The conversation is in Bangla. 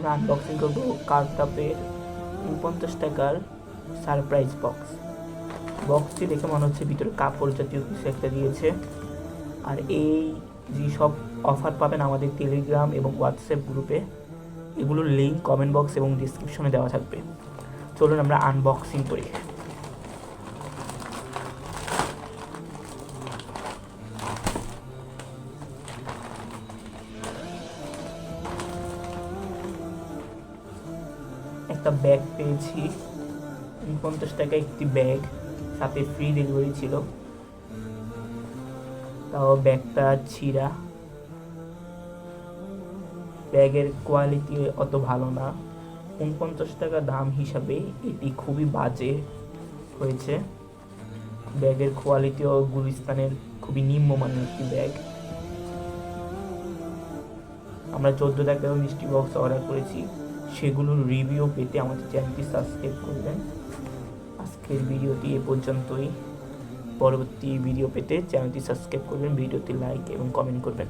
আমরা আনবক্সিং করব কার্টাপের উনপঞ্চাশ টাকার সারপ্রাইজ বক্স বক্সটি দেখে মনে হচ্ছে ভিতরে কাপড় জাতীয় কিছু একটা দিয়েছে। আর এই যে সব অফার পাবেন আমাদের টেলিগ্রাম এবং হোয়াটসঅ্যাপ গ্রুপে এগুলোর লিঙ্ক কমেন্ট বক্স এবং ডিসক্রিপশনে দেওয়া থাকবে। চলুন আমরা আনবক্সিং করি। একটা ব্যাগ পেয়েছি। পঞ্চাশ টাকা একটি ব্যাগ সাথে ফ্রি ডেলিভারি ছিল। তাও ব্যাগটা ছিঁড়া। ব্যাগের কোয়ালিটি অত ভালো না। উনপঞ্চাশ টাকা দাম হিসাবে এটি খুবই বাজে হয়েছে। ব্যাগের কোয়ালিটিও গুলিস্তানের খুবই নিম্নমানের একটি ব্যাগ আমরা চোদ্দ টাকা মিষ্টি বক্স অর্ডার করেছি। সেগুলোর রিভিউ পেতে আমাদের চ্যানেলটি সাবস্ক্রাইব করবেন। আজকের ভিডিওটি এ পর্যন্তই। পরবর্তী ভিডিও পেতে চ্যানেলটি সাবস্ক্রাইব করবেন ভিডিওটি লাইক এবং কমেন্ট করবেন।